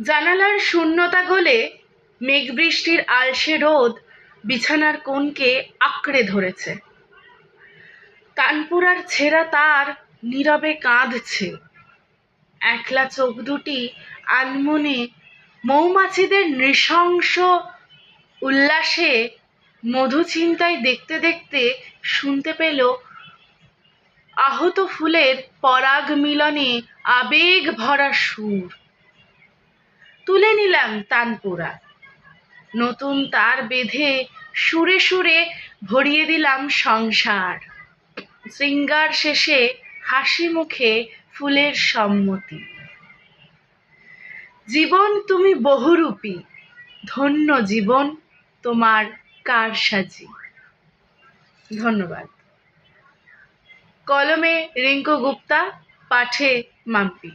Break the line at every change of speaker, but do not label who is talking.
জানালার শূন্যতা গলে মেঘবৃষ্টির আলসে রোদ বিছানার কোণকে আঁকড়ে ধরেছে। তানপুরার ছেঁড়া তার নীরবে কাঁদছে। একলা চোখ দুটি আনমনে মৌমাছিদের নৃশংস উল্লাসে মধু চিন্তায় দেখতে দেখতে শুনতে পেল আহত ফুলের পরাগ মিলনে আবেগ ভরা সুর। তুলে নিলাম তানপুরা। নতুন তার বেঁধে সুরে সুরে ভরিয়ে দিলাম সংসার। শৃঙ্গার শেষে হাসি মুখে ফুলের সম্মতি। জীবন তুমি বহুরূপী, ধন্য জীবন তোমার কার সাজি ধন্যবাদ। কলমে রিঙ্কু গুপ্তা, পাঠে মাম্পি।